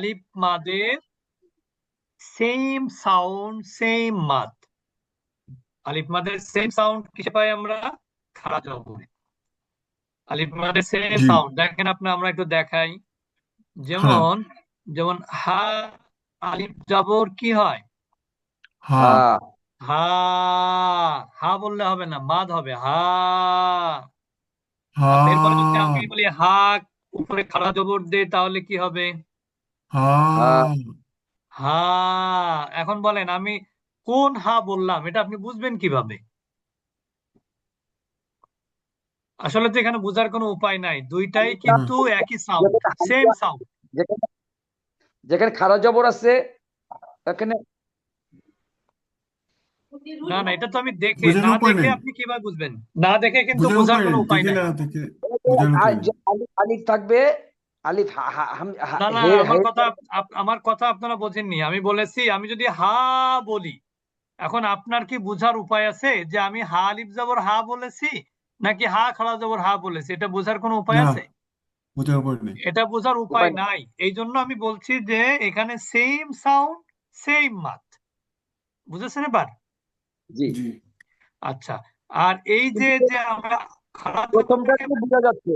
আলিফ মাদের same sound same মাদ। আলিফ মাদের same sound কিসে পাই আমরা? খাড়া জবরে আলিফ মাদের সেম সাউন্ড দেখেন আপনি আমরা একটু দেখাই। হ্যাঁ। যেমন যেমন হা আলিফ জবর কি হয়? হা। হা। হা বললে হবে না মাদ হবে হা। হা। এরপরে যদি আমি বলি হা উপরে খাড়া জবর দে তাহলে কি হবে? হা হা হা এখন বলেন আমি কোন হা বললাম এটা আপনি বুঝবেন কীভাবে? আসলে তো এখানে বোঝার কোনো উপায় নাই দুইটাই কিন্তু একই সাউন্ড সেম সাউন্ড যেখানে যেখানে খারা জবর আছে এখানে না না এটা তো আমি দেখে বোঝার না উপায় দেখে নেই। আপনি কীভাবে বুঝবেন? না দেখে কিন্তু বোঝার বোঝার উপায় কোনো নেই উপায় দেখে নাই। না দেখে বোঝার আর যে আলিফ থাকবে আলিফ হা হা হাম না না হে আমার কথা আমার কথা আপনারা বোঝেননি। আমি বলেছি আমি যদি হা বলি এখন আপনার কি বোঝার উপায় আছে যে আমি হা আলিফ জবর হা বলেছি নাকি হা খাড়া জবর হা বলেছি? এটা বোঝার কোনো উপায় না আছে? বোঝার উপায় নেই। এটা বোঝার উপায় উপায় নেই। নাই। এই জন্য আমি বলছি যে এখানে সেম সাউন্ড সেম মাত বুঝেছেন এবার? জি। জি। আচ্ছা আর এই যে যে আমরা খাড়া প্রথমটা বোঝা যাচ্ছে।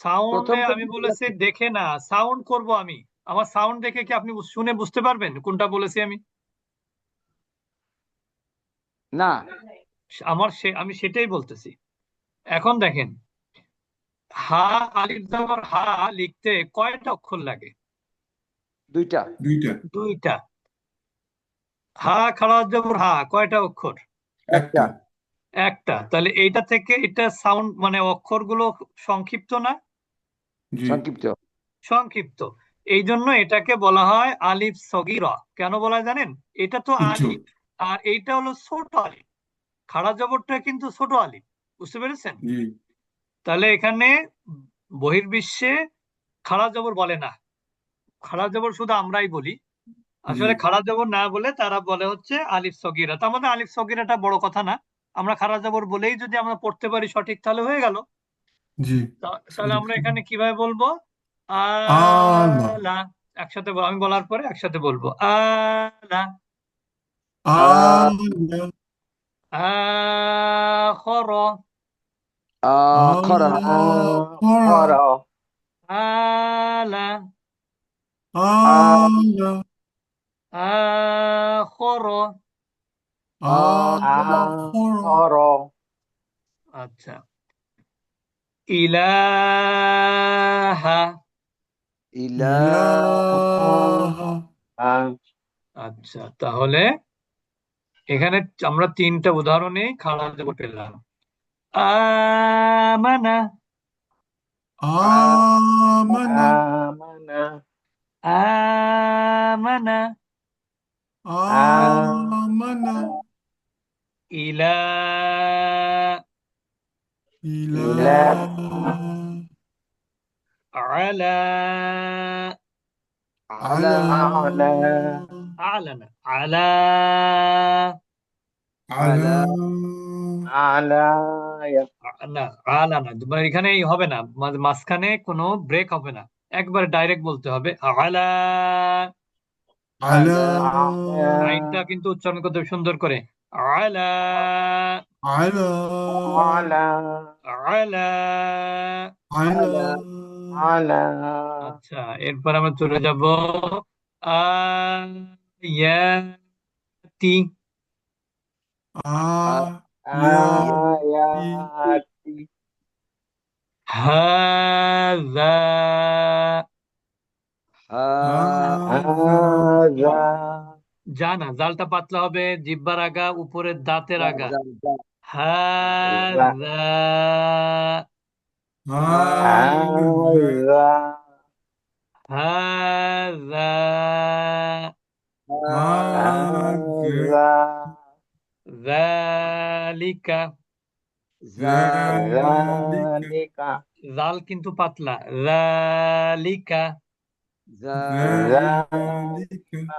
সাউন্ডে আমি বলেছি দেখে না সাউন্ড করব আমি। আমার সাউন্ড দেখে কি আপনি শুনে বুঝতে পারবেন কোনটা বলেছি আমি? না। আমার সে আমি সেটাই বলতেছি। এখন দেখেন হা আলিফ জবর হা লিখতে কয়টা অক্ষর লাগে? দুইটা। দুইটা। দুইটা। হা খাড়া জবর হা কয়টা অক্ষর? একটা। একটা। তাহলে এইটা থেকে এটা সাউন্ড মানে অক্ষরগুলো সংক্ষিপ্ত না? সংক্ষিপ্ত। সংক্ষিপ্ত। এই জন্য এটাকে বলা হয় আলিফ সগীরা। কেন বলা হয় জানেন? এটা তো আলিফ আর এইটা হলো ছোট আলিফ। খাড়া জবরটা কিন্তু ছোট আলিফ। বুঝতে পেরেছেন? তাহলে এখানে বহির্বিশ্বে খাড়া জবর বলে না। খাড়া জবর শুধু আমরাই বলি। আসলে খাড়া জবর না বলে তারা বলে হচ্ছে আলিফ সগীরা। তার মধ্যে আলিফ সগিরাটা বড় কথা না। আমরা খাড়া জবর বলেই যদি আমরা পড়তে পারি সঠিক তাহলে হয়ে গেল। জি। তাহলে আমরা এখানে কীভাবে বলব? আলা আলা একসাথে আমি বলার পরে একসাথে বলব। আলা আলা আখর। আখরা। আখরা আলা আলা আখর। আখরা। আচ্ছা। ইলাহা। ইলাহা। আচ্ছা তাহলে এখানে আমরা তিনটা উদাহরণে খাড়া জবর পেলাম। আমানা। আমানা। আমানা। আমানা। ইলা ইলাহা আলা আলা আলা আলানা আলা আলা না আলা না মানে এখানে এই হবে না। মাঝ- মাঝখানে কোনো ব্রেক হবে না। একবারে ডাইরেক্ট বলতে হবে। আলা আলা লাইনটা কিন্তু উচ্চারণ করতে সুন্দর করে। আলা আলা আলা আলা আচ্ছা এরপর আমরা চলে যাব আয়াতি আয়াতি হাযা হাযা জানা জালটা পাতলা হবে জিহ্বার আগা উপরের দাঁতের আগা হাযা হাযা হাযা হাযা যালিকা যালিকা জাল কিন্তু পাতলা। যালিকা যালিকা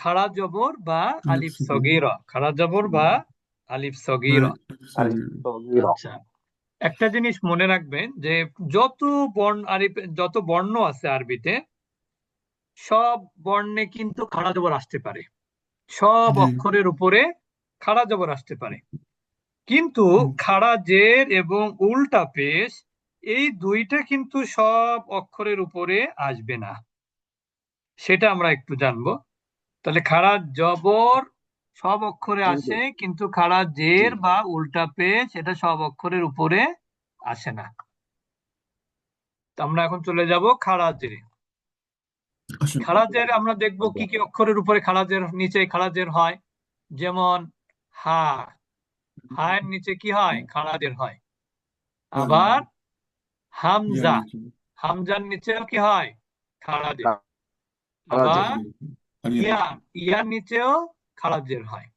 খাড়া জবর বা আলিফ সগিরা খাড়া জবর বা আলিফ সগিরা আচ্ছা। একটা জিনিস মনে রাখবেন যে যত বর্ণ আরিফ যত বর্ণ আছে আরবিতে সব বর্ণে কিন্তু খাড়া জবর আসতে পারে। সব অক্ষরের উপরে খাড়া জবর আসতে পারে। কিন্তু খাড়া জের এবং উল্টা পেশ এই দুইটা কিন্তু সব অক্ষরের উপরে আসবে না। সেটা আমরা একটু জানব। তাহলে খাড়া জবর সব অক্ষরে। আসে কিন্তু খাড়া জের বা উল্টা পেশ এটা সব অক্ষরের উপরে আসে না। আমরা এখন চলে যাব খাড়া জেরে। খাড়া জের আমরা দেখব কি কি অক্ষরের উপরে খাড়া জের নিচে খাড়া জের হয়। যেমন হা হায়ের নিচে কি হয়? খাড়া জের হয়। আবার হামজা হামজার নিচেও কি হয়? খাড়া জের। আবার ইয়া ইয়ার নিচেও খাড়া জের হয়।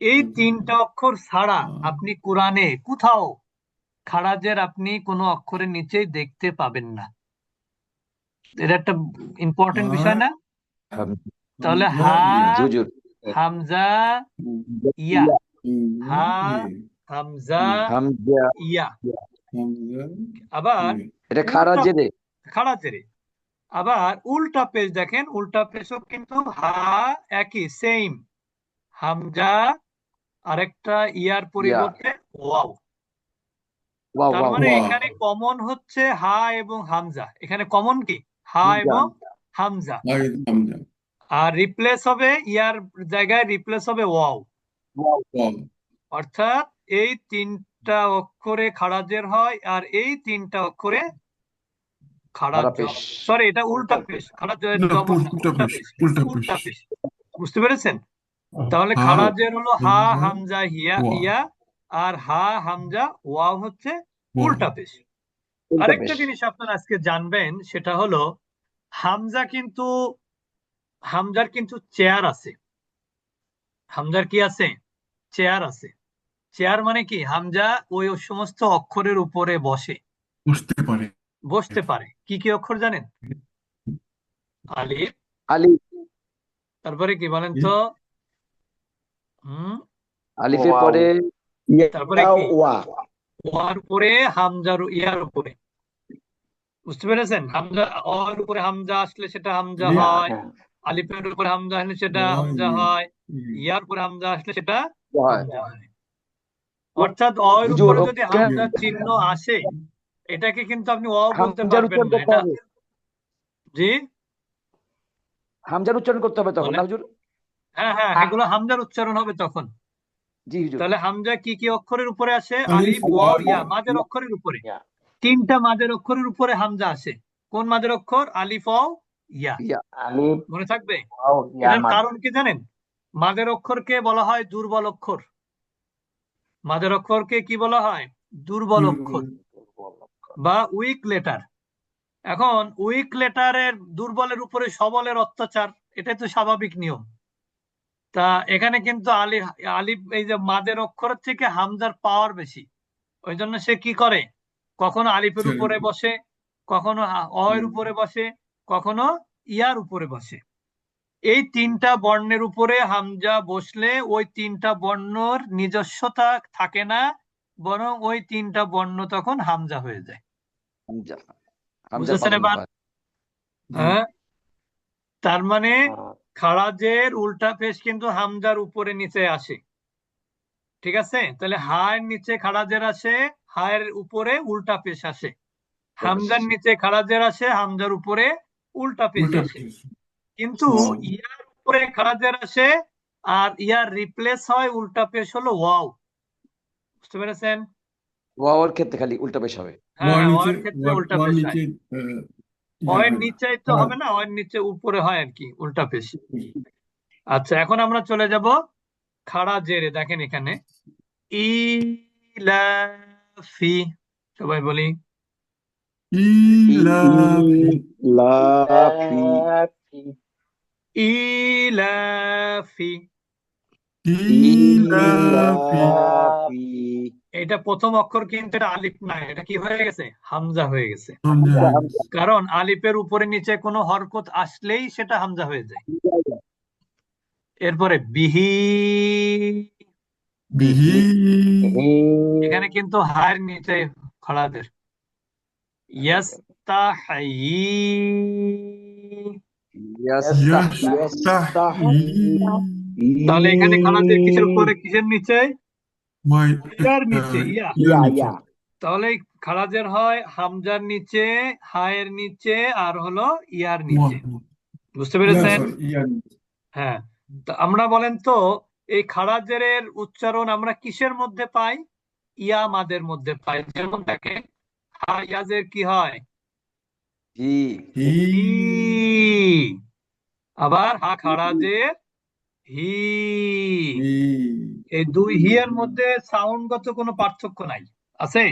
এই তিনটা অক্ষর ছাড়া আপনি কোরআনে কোথাও খাড়া জের আপনি কোনো অক্ষরের নিচেই দেখতে পাবেন না। এটা একটা ইম্পর্টেন্ট বিষয় না? তাহলে হা হামজা ইয়া। হা হামজা ইয়া। আবার এটা খারা জেরে খাড়া জেরে আবার উল্টা পেজ দেখেন উল্টা পেজও কিন্তু হা একই সেম হামজা আরেকটা ইয়ার পরিবর্তে ওয়াও। ওয়াও তার মানে এখানে কমন হচ্ছে হা এবং হামজা। এখানে কমন কি? হা এবং হামজা। আর রিপ্লেস হবে ইয়ার জায়গায় রিপ্লেস হবে ওয়াও। অর্থাৎ এই তিনটা অক্ষরে খাড়াজের হয় আর এই তিনটা অক্ষরে খাড়া পেশ। সরি এটা উল্টা পেশ খাড়া উল্টা পেশ, বুঝতে পেরেছেন? তাহলে হা, খাড়াজের হলো হা হামজা, হিয়া ইয়া আর হা হামজা ওয়াও হচ্ছে উল্টা পেশ আরেকটা জিনিস আপনারা আজকে জানবেন সেটা হলো হামজা কিন্তু হামজার কিন্তু চেয়ার আছে। হামজার কি আছে? চেয়ার আছে। চেয়ার মানে কি? হামজা ওই সমস্ত অক্ষরের উপরে বসে। বুঝতে পারে। বসতে পারে। কি কি অক্ষর জানেন? আলিফ আলিফ তারপরে কি বলেন তো? হুম? আলিফের পরে তারপরে কি? ওয়া। ওয়ার উপরে হামজার ইয়ার উপরে। বুঝতে পেরেছেন? হামজা ওর উপরে হামজা আসলে সেটা হামজা হয়। আলিফের উপরে হামজা আসলে সেটা হামজা হয়। ইয়ার উপরে হামজা আসলে সেটা হামজা হয়। অর্থাৎ হুজুর, উপরে যদি হামজার চিহ্ন আসে এটাকে কিন্তু আপনি অ বলতে পারবেন না এটা জি? হামজার উচ্চারণ করতে হবে তখন না হুজুর হ্যাঁ হ্যাঁ এগুলো হামজার উচ্চারণ হবে তখন। জি হুজুর। তাহলে হামজা কি কি অক্ষরের উপরে আসে? আলিফ, আলিফ ওয়া, ওয়াও ইয়া। মাঝের অক্ষরের উপরে। তিনটা মাঝের অক্ষরের উপরে হামজা আসে। কোন মাঝের অক্ষর? আলিফ ওয়াও ইয়া। ইয়া। আলিফ মনে থাকবে। কারণ কি জানেন? মাদের অক্ষরকে বলা হয় দুর্বল অক্ষর। মাদের অক্ষরকে কি বলা হয়? দুর্বল অক্ষর। বা উইক লেটার। এখন উইক লেটারের দুর্বলের উপরে সবলের অত্যাচার এটাই তো স্বাভাবিক নিয়ম। তা এখানে কিন্তু আলি আলিফ এই যে মাদের অক্ষরের থেকে হামজার পাওয়ার বেশি। ওই জন্য সে কি করে? কখনো আলিফের উপরে বসে কখনো অয়ের উপরে বসে কখনো ইয়ার উপরে বসে। এই তিনটা বর্ণের উপরে হামজা বসলে ওই তিনটা বর্ণর নিজস্বতা থাকে না বরং ওই তিনটা বর্ণ তখন হামজা হয়ে যায়। বুঝেছেন এবার? হ্যাঁ। তার মানে। খারাজের উল্টা পেশ কিন্তু হামজার উপরে নিচে আসে। ঠিক আছে? তাহলে হায়ের নিচে খারাজের আসে হায়ের উপরে উল্টা পেশ আসে। হামজার নিচে খারাজের আসে হামজার উপরে উল্টা পেশ আসে। কিন্তু ইয়ার উপরে খারাজের আসে আর ইয়ার রিপ্লেস হয় উল্টা পেশ হলো ওয়াও। বুঝতে পেরেছেন? ওয়াওর ক্ষেত্রে খালি উল্টা পেশ হবে। হ্যাঁ ওয়ার ক্ষেত্রে উল্টা পেশ হয়। নিচে ওয়ের নিচে তো হ্যাঁ। হবে না ওয়ের নিচে উপরে হয় আর কি উল্টা পেশ আচ্ছা এখন আমরা চলে যাব খাড়া জেরে দেখেন এখানে। ইলাফি সবাই বলি। ইলাফি ইলাফি এটা প্রথম অক্ষর কিন্তু এটা আলিফ না এটা কি হয়ে গেছে? হামজা হয়ে গেছে। কারণ আলিফের উপরে নিচে কোনো হরকত আসলেই সেটা হামজা হয়ে যায়। এরপরে বিহি। বিহি। এখানে কিন্তু হায়ের নিচে খড়াদের ইয়াস্তাহি ইয়াস্তাহি তাহলে এখানে কিসের উপরে কিসের নিচে? ইয়ার নিচে ইয়া। ইয়া ইয়া। তাহলে খারাজের হয় হামজার নিচে হায়ের নিচে আর হলো ইয়ার নিচে। বুঝতে পেরেছেন? হ্যাঁ। তা আমরা বলেন তো এই খারাজের উচ্চারণ আমরা কিসের মধ্যে পাই? ইয়া মাদের মধ্যে পাই। যেমন দেখেন হা ইয়াজের কি হয়? আবার হা খারাজের হি। এই দুই হি এর মধ্যে সাউন্ডগত কোনো পার্থক্য নাই। আছে?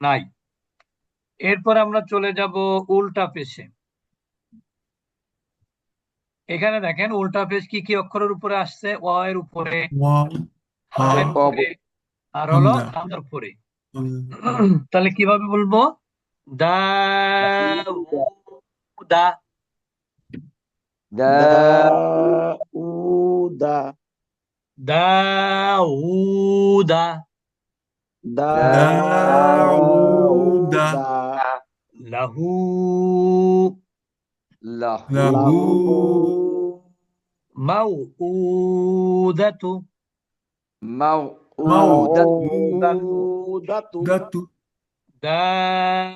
নাই। এরপর আমরা চলে যাব উল্টা পেশে। এখানে দেখেন উল্টা পেশ কি কি অক্ষরের উপরে আসছে? অ এর উপরে আর হলো হামজা। উপরে। তাহলে কীভাবে বলব? দা দা। Dauda. Dauda. Dauda. Lahu. Lahu. da da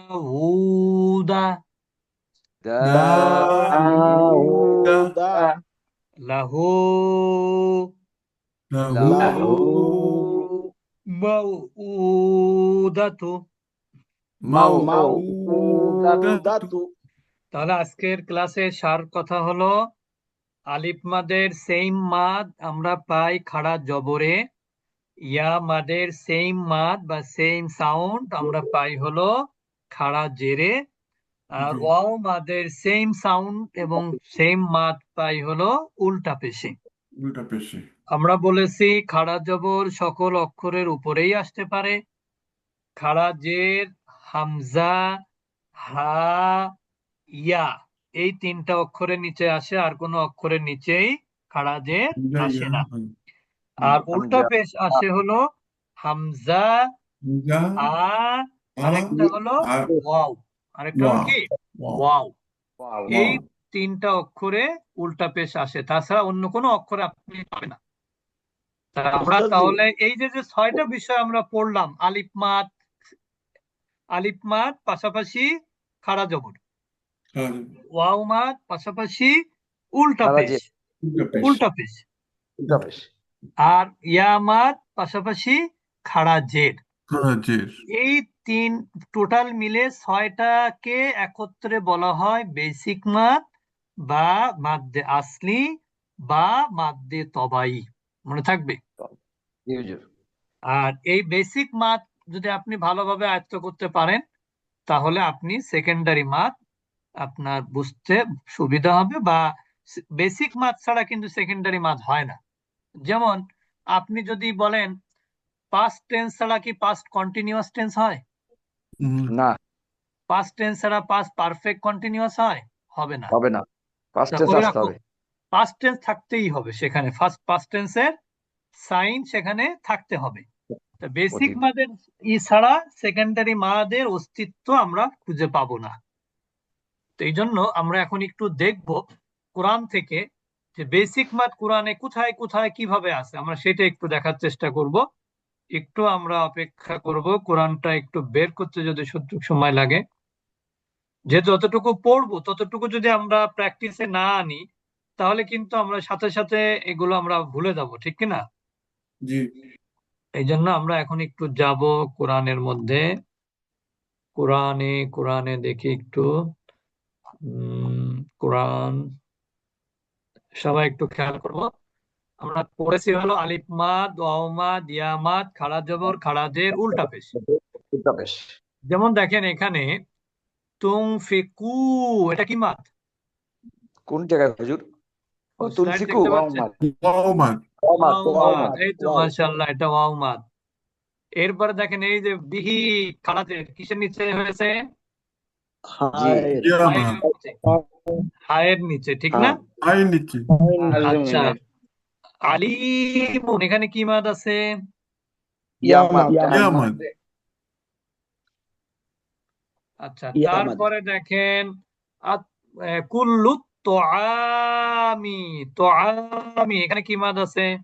Dauda. তাহলে আজকের ক্লাসে সার কথা হলো আলিফ মাদের সেম মাদ আমরা পাই খাড়া জবরে ইয়া মাদের সেম মাদ বা সেম সাউন্ড আমরা পাই হলো খাড়া জেরে আর। ওয়াও মাদের সেম সাউন্ড এবং সেম মাদ পাই হলো উল্টা পেশে। উল্টা পেশে। আমরা বলেছি খাড়া জবর সকল অক্ষরের উপরেই আসতে পারে। খাড়া জের হামজা হা ইয়া এই তিনটা অক্ষরের নিচে আসে আর কোনো অক্ষরের নিচেই খাড়া জের আসে না। আর উল্টা পেশ আসে হলো হামজা আ আরেকটা হলো আর ওয়াও। আরেকটা হলো কি? ওয়াও ওয়াও এই তিনটা অক্ষরে উল্টা পেশ আসে তাছাড়া অন্য কোনো অক্ষর আপনি পাবেন না। আমরা তাহলে এই যে যে ছয়টা বিষয় আমরা পড়লাম আলিফ মাদ আলিফ মাদ পাশাপাশি খাড়া জবর। আর ওয়াও মাদ পাশাপাশি উল্টা পেশ। উল্টা পেশ। আর ইয়া মাদ পাশাপাশি খাড়া খারাজের এই তিন টোটাল মিলে ছয়টাকে একত্রে বলা হয় বেসিক মাদ বা মাদ্দে আসলি বা মাদ্দে তবাই। মনে থাকবে? আর এই বেসিক মাদ যদি আপনি ভালোভাবে আয়ত্ত করতে পারেন তাহলে আপনি সেকেন্ডারি মাদ আপনার বুঝতে সুবিধা হবে বা বেসিক মাদ ছাড়া কিন্তু সেকেন্ডারি মাদ হয় না। যেমন আপনি যদি বলেন পাস্ট টেন্স ছাড়া কি পাস্ট কন্টিনিউয়াস টেন্স হয়? না। পাস্ট টেন্স ছাড়া পাস্ট পারফেক্ট কন্টিনিউয়াস হয়? হবে না। হবে না। তা টেন্স আসতে হবে। পাস্ট টেন্স থাকতেই হবে সেখানে। ফার্স্ট পাস্ট টেন্সের সাইন সেখানে থাকতে হবে। বেসিক মাদের ই ছাড়া সেকেন্ডারি মাদের অস্তিত্ব আমরা খুঁজে পাবো না। তো এই জন্য আমরা এখন একটু দেখব কোরআন থেকে যে বেসিক মাদ কোরআনে কোথায় কোথায় কীভাবে আছে আমরা সেটা একটু দেখার চেষ্টা করব। একটু আমরা অপেক্ষা করব কোরআনটা একটু বের করতে যদি সত্যি সময় লাগে। যে যতটুকু পড়ব ততটুকু যদি আমরা প্র্যাকটিসে না আনি তাহলে কিন্তু আমরা সাথে সাথে এগুলো আমরা ভুলে যাব ঠিক কি না জি। এই জন্য আমরা এখন একটু যাব কোরআনের মধ্যে। কোরআনে কোরআনে দেখি একটু। উম কোরআন। সবাই একটু খেয়াল করব। আমরা পড়েছি হলো আলিফ মাদ ওয়াও মাদ ইয়া মাদ খাড়া জবর খাড়া জের উল্টা পেশ। উল্টা পেশ। যেমন দেখেন এখানে তুম ফিকু এটা কি মাদ কোন জায়গায় হুজুর? তুলসিকু এই তো মাশাআল্লাহ এটা ওয়াও মাদ এরপরে দেখেন এই যে বিহি খাড়াতে কিসের নিচে হয়েছে? হায়ের। নিচে ঠিক না? আই নিচে। আচ্ছা। আলিমুন এখানে কি মাদ আছে? ইয়ামাদ ইয়া আচ্ছা তারপরে দেখেন আত- এ, কুল্লু তোআমি তোআমি এখানে কি মাদ আছে?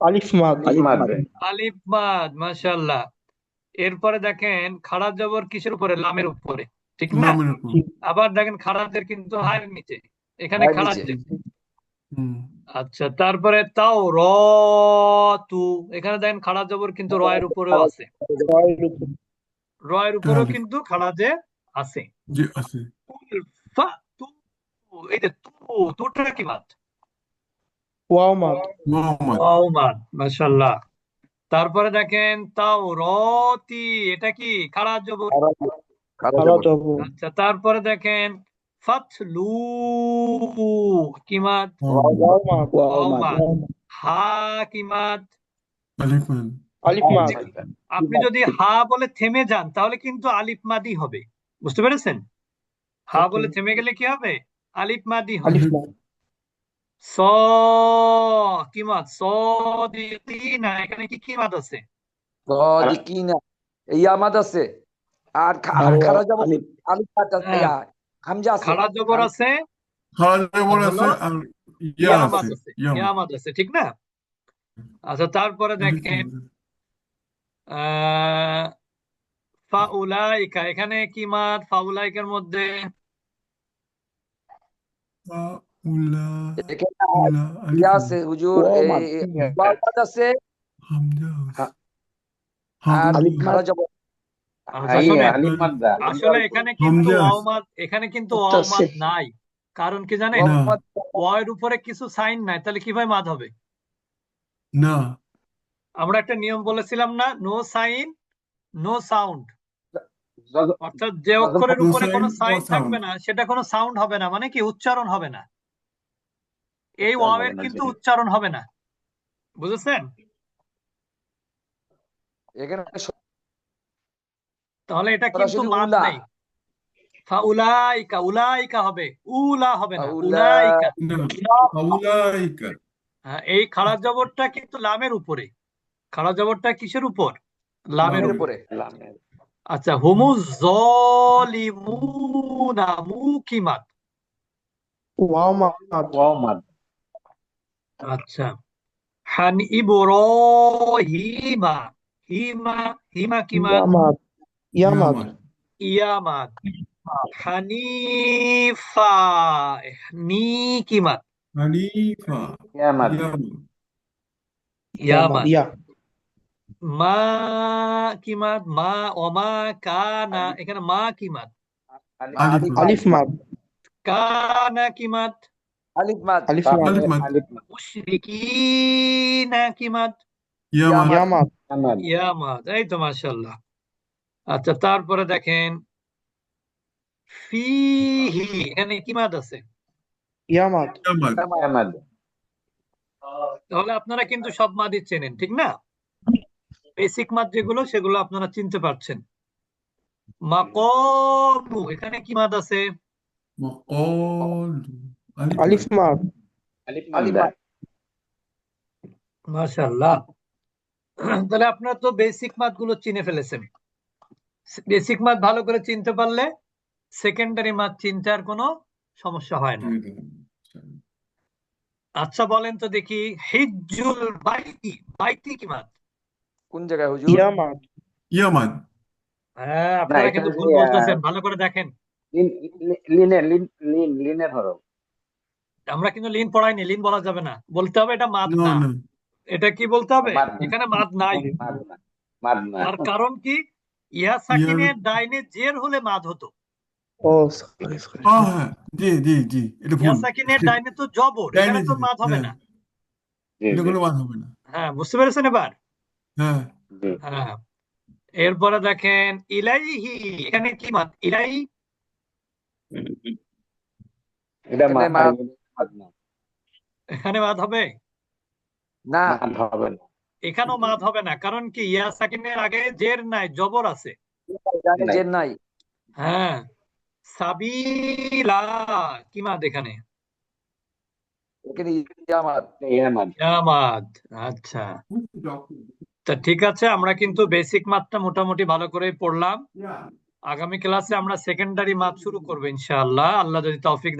আলিফ মাদ। আলিফ মাদ। আলিফ মাদ। মাশাআল্লাহ। এরপরে দেখেন খাড়া জবর কিসের উপরে? লামের উপরে ঠিক না? আবার দেখেন খাড়াদের কিন্তু হায়ের নিচে। এখানে নিচে। হুম। আচ্ছা তারপরে তাও র তু। এখানে দেখেন খাড়া জবর কিন্তু রয়ের উপরেও আছে। রয়ের উপর। রয়ের উপরেও হ্যাঁ। কিন্তু খাড়াজে আছে। জি আছে। ফা তু এই যে তু তুটা কি মাদ মাশাআল্লাহ। তারপরে দেখেন তাও রতি এটা কি? খাড়া জবর। খারাপ জবর। জবর। আচ্ছা তারপরে দেখেন ফাতলু কি মাদ ওয়াও মাদ ওয়াও ওয়াও মাদ মাদ হা কি মাদ আলিফ মাদ আলিফ মাদ আপনি যদি হা বলে থেমে যান তাহলে কিন্তু আলিফ মাদি হবে। বুঝতে পেরেছেন? হা বলে থেমে গেলে কি হবে? আলিফ মাদি হবে। স কি মাদ স না এখানে কি কি মাদ আছে আছে। আর খা- আর আর খারা জবর আলিফ আলিফ মাদ আছে হামজা আছে খাড়া জবর আছে? খাড়া জবর আছে আর আছে মাদ আছে মাদ আছে ঠিক না? আচ্ছা তারপরে দেখেন আহ ফাউলাইকা এখানে কি মাদ? ফাউলাইকার মধ্যে? আছে হুজুর আছে। আর জবর আসলে এখানে কিন্তু এখানে কিন্তু নাই। কারণ কি জানেন। ওয়ের উপরে কিছু সাইন নাই তাহলে কীভাবে মাদ হবে? না। আমরা একটা নিয়ম বলেছিলাম না নো সাইন নো সাউন্ড অর্থাৎ যে অক্ষরের উপরে কোনো সাইন থাকবে না সেটা কোনো সাউন্ড হবে না মানে কি উচ্চারণ হবে না। এই না, কিন্তু উচ্চারণ হবে না। বুঝেছেন? এখানে তাহলে এটা কিন্তু মাদ নাই। ফাউলাইকা উলাইকা হবে। উলা হবে না উলাইকা। না হ্যাঁ, এই খাড়া জবরটা কিন্তু লামের উপরে। খাড়া জবরটা কিসের উপর? লামের উপরে। আচ্ছা হুমু জলিমুনা মুকিমাত। ওয়াও মাদ আচ্ছা। হান ইব্রাহিমা। হিমা হিমা কিমাত? হানিফা নি কিমাত হানিফা ইয়া মাদ ইয়া ইয়া মা কিমাত মা ওমা কানা এখানে মা কিমাত আলিফ মাদ কানা কিমাত আলিফ মাদ আলিফ মাদ মুশরিকিনা কিমাত ইয়া মাদ ইয়া মাদ ইয়া মাদ ইয়ামাত এই তো মাশাআল্লাহ আচ্ছা তারপরে দেখেন ফিহি এখানে কি মাদ আছে? ইয়ামাদ। তাহলে আপনারা কিন্তু সব মাদই চেনেন ঠিক না? বেসিক মাদ যেগুলো সেগুলো আপনারা চিনতে পারছেন। মাকমু এখানে কি মাদ আছে? আলিফ মাদ। আলিফ মাদ। মাশাআল্লাহ। তাহলে আপনারা তো বেসিক মাদগুলো চিনে ফেলেছেন। বেসিক মাদ ভালো করে চিনতে পারলে সেকেন্ডারি মাদ চিনতে আর কোনো সমস্যা হয় না। আচ্ছা বলেন তো দেখি হিজ্জুল বাইতি বাইতি কি মাদ কোন জায়গায় হুজুর? ইয়া মাদ ইয়া মাদ হ্যাঁ আপনারা কিন্তু ভুল বলতেছেন ভালো করে দেখেন। লিন লিনের লিন লিন লিনের হরফ আমরা কিন্তু লিন পড়াইনি লিন বলা যাবে না। বলতে হবে এটা মাদ না এটা কি বলতে হবে? এখানে মাদ নাই। মাদ না মাদ না। তার কারণ কি? ইয়া সাকিনের ডাইনে জের হলে মাদ হতো। ও সরি সরি হ্যাঁ হ্যাঁ জি জি জি এটা ইয়া ভুল। সাকিনের ডাইনে তো জবর এখানে তো মাদ হবে হ্যাঁ। না। এটা কোনো বাদ হবে না। হ্যাঁ বুঝতে পেরেছেন এবার? হ্যাঁ। হ্যাঁ। এরপরে দেখেন ইলাইহি এখানে কি মাদ? ইলাই? এটা এখানে মাদ মাদ। মাদ এখানে মাদ হবে? না। মাদ হবে না। এখানেও মাদ হবে না কারণ কি ইয়া সাকিনের আগে জের নাই জবর আছে। জানি যে নাই। হ্যাঁ। সাবিলা কি মাদ এখানে? ইয়া আচ্ছা। তা ঠিক আছে আমরা কিন্তু বেসিক মাদটা মোটামুটি ভালো করেই পড়লাম। আগামী ক্লাসে আমরা সেকেন্ডারি মাদ শুরু করব ইনশাআল্লাহ। আল্লাহ যদি তৌফিক